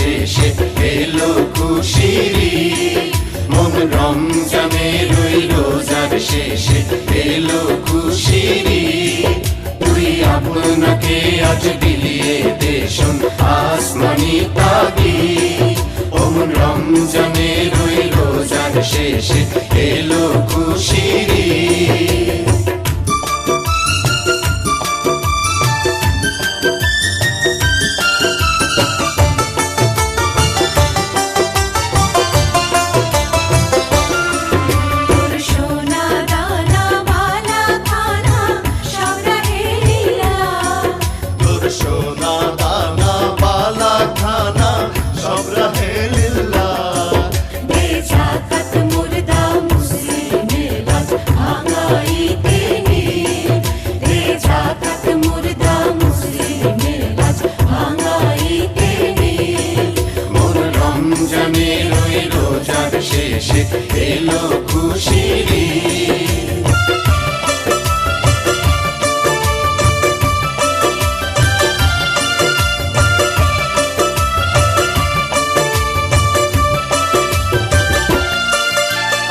শেষে এলো খুশিরি। মন রমজানের ওই রোজার শেষে এলো খুশিরি। তুই আপনাকে আজ বিলিয়ে দেশন আসমানি তাগি ওমন রমজানের ওই রোজার শেষে এলো খুশিরি। শেষে এলো খুশিরি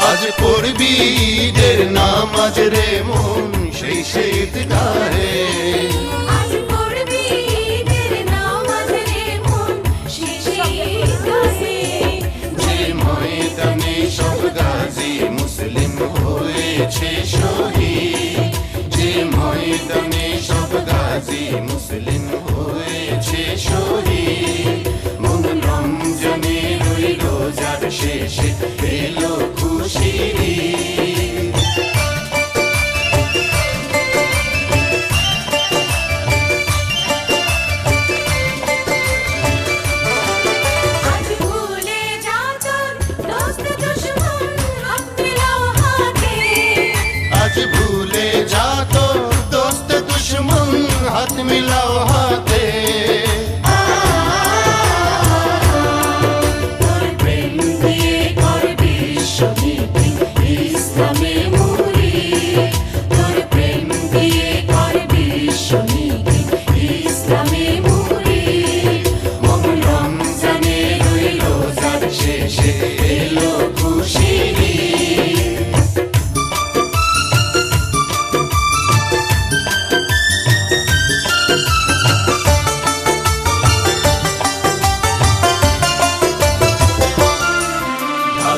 আজ পড়বি নামাজ রে মন সেই শীত গায়ে মুসলিম হয়েছে শহীদ। মন রমজানের রইল যার শেষে हाथ मिलाओ हाथ।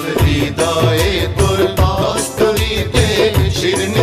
আমার হৃদয়ে তোর অস্তরিতে শিরনি